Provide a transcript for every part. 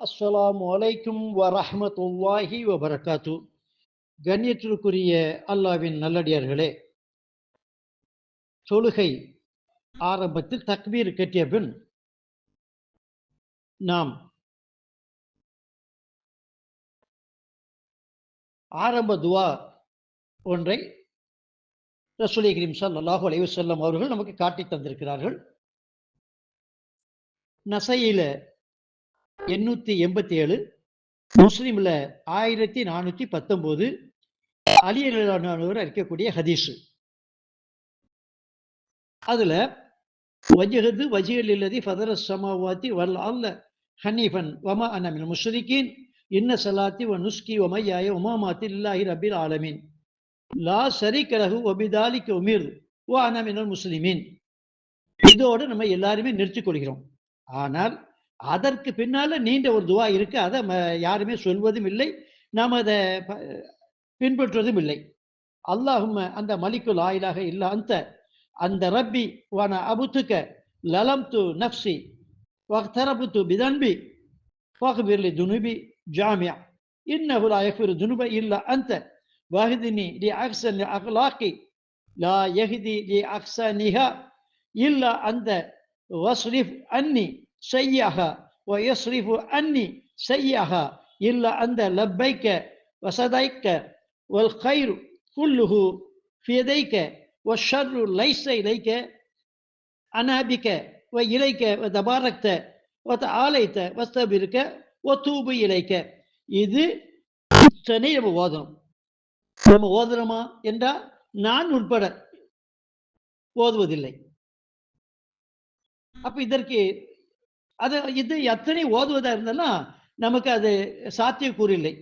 அஸ்ஸலாமு அலைக்கும் வரஹமத்துல்லாஹி வபரகாத்து. கண்ணியத்திற்குரிய அல்லாவின் நல்லடியார்களே தொழுகை ஆரம்பத்தில் தக்பீர் கட்டிய பின் நாம் ஆரம்ப துவா ஒன்றை ரசூலி கிரீம் ஸல்லல்லாஹு அலைஹி வஸல்லம் அவர்கள் நமக்கு காட்டி தந்திருக்கிறார்கள். நசையில எண்ணூத்தி எண்பத்தி ஏழு முஸ்லீம்ல ஆயிரத்தி நானூத்தி பத்தொன்பது அலியலானவர் இருக்கக்கூடிய ஹதீஸ். அதுல வஜகது வஜிகள் இல்லதி ஃபதர சமாவாத்தி வல் அல்ல ஹனீஃபன் வமா அனமின் முஷ்ரிகீன் இன்ன சலாத்தி வ நுஸ்கி ஒமையாய உமாமாத்தி இல்லாஹி ரபில் ஆலமீன். லா சரி கலகு ஒபிதாலிக்கு உமிர் ஓ அனமினல் முஸ்லிமீன். இதோடு நம்ம எல்லாருமே நிறுத்திக் கொள்கிறோம். ஆனால் அதற்கு பின்னால நீண்ட ஒரு துவா இருக்கு. அதை யாருமே சொல்வதும் இல்லை. நாம் அதை பின்பற்றுவதும் இல்லை. அல்லாஹும் அந்த மலிக்குல் ஆயிலாக இல்ல அந்த அந்த ரப்பி வான அபுத்துக்க லலம் து நப்சி வக்தரபு து பிதன்பி ஃபஹ்பிர்லி துனுபி ஜாமியா. இன்ன லா யஃபிரு துனுப இல்ல அந்த வஹ்தினி லி அஹ்சன் அஹ்லாக்கி லா யஹ்தி லி அஹ்சனிஹா இல்ல அந்த வஸ்ரிஃப் அன்னி. செய்யாக. ஒயஸ்ரிஃபு அன்னி செய்யாக. இல்லை அந்த லப்பைக்க வசதைக்க ஒல் கைரு குல்லுகு ஃபியதைக்க ஒ ஷர்ரு லைச இலைக்க அனாபிக்க ஒ இலைக்க ஒ தபாரக்த ஒத்த ஆலைத்த வஸ்தபிருக்க ஒ தூபு இலைக்க. இது இத்தனை நம்ம ஓதணும் நம்ம ஓதுறோமா என்றால் நான் உட்பட ஓதுவதில்லை. அப்ப இதற்கு அது இது எத்தனை ஓதுவதா இருந்ததுன்னா நமக்கு அது சாத்தியக்கூறு இல்லை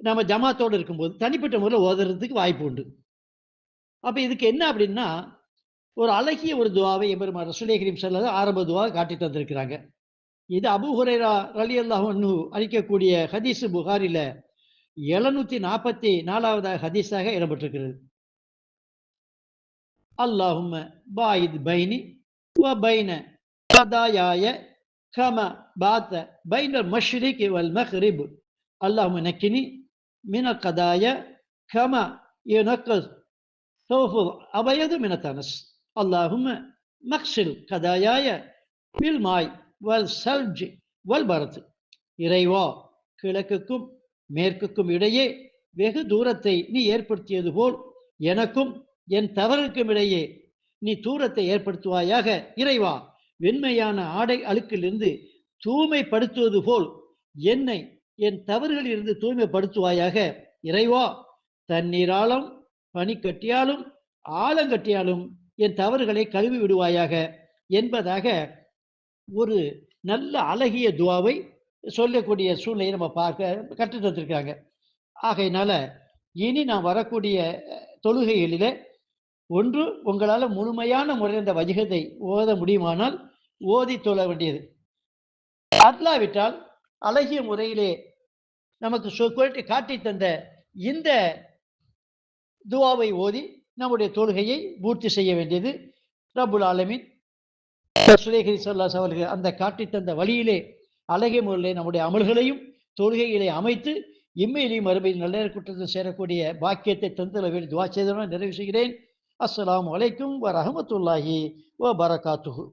நம்ம ஜமாத்தோடு இருக்கும்போது தனிப்பட்ட முறையில் ஓதுறதுக்கு வாய்ப்பு உண்டு. அப்போ இதுக்கு என்ன அப்படின்னா ஒரு அழகிய ஒரு துவாவை எம்பெருமா ரசூலே கரீம் ஸல்லல்லாஹு ஆரம்ப துவா காட்டி தந்திருக்கிறாங்க. இது அபு ஹுரைரா ரலி அல்லாஹு அளிக்கக்கூடிய ஹதீஸ் புகாரில எழுநூத்தி நாற்பத்தி நாலாவதாக ஹதீஸாக இடம்பெற்றிருக்கிறது. அல்லாஹும் பாயித் பைனி வ பைன கம பாத்த பைன மஷ்ரிக் வல் மக்ரிப் அல்லாஹும்ம நக்கினி மின கதாய கம யுனக்கஸ் ثوف أبيض من التنس اللهم مغسل خداياي بالماء والثلج والبرد இறைவா கிழக்குக்கும் மேற்குக்கும் இடையே வெகு தூரத்தை நீ ஏற்படுத்தியது போல் எனக்கும் என் தவறுக்கும் இடையே நீ தூரத்தை ஏற்படுத்துவாயாக இறைவா வெண்மையான ஆடை அழுக்கிலிருந்து தூய்மைப்படுத்துவது போல் என்னை என் தவறுகளிலிருந்து தூய்மைப்படுத்துவாயாக. இறைவா தண்ணீராலும் பனிக்கட்டியாலும் ஆழங்கட்டியாலும் என் தவறுகளை கழுவி விடுவாயாக என்பதாக ஒரு நல்ல அழகிய துவாவை சொல்லக்கூடிய சூழ்நிலையை நம்ம பார்க்க கற்று தந்திருக்காங்க ஆகையினால இனி நான் வரக்கூடிய தொழுகைகளிலே ஒன்று உங்களால் முழுமையான முறையில் இந்த வஜிகத்தை ஓத முடியுமானால் ஓதி தொழ வேண்டியது. அல்லாவிட்டால் அழகிய முறையிலே நமக்கு காட்டி தந்த இந்த துவாவை ஓதி நம்முடைய தொழுகையை பூர்த்தி செய்ய வேண்டியது. ரபுல் ஆலமின். சுலேகரி சொல்லாஸ் அவர்கள் அந்த காட்டி தந்த வழியிலே அழகிய முறையிலே நம்முடைய அமல்களையும் தொழுகைகளை அமைத்து இம்மையிலையும் மறுமையில் நல்ல குற்றத்தில் சேரக்கூடிய பாக்கியத்தை தந்துள்ள வேண்டி துவா செய்தவன நிறைவு செய்கிறேன். அஸ்லாம் அலைக்கும் வ ரஹமத்துல்லாஹி பரகாத்துஹு.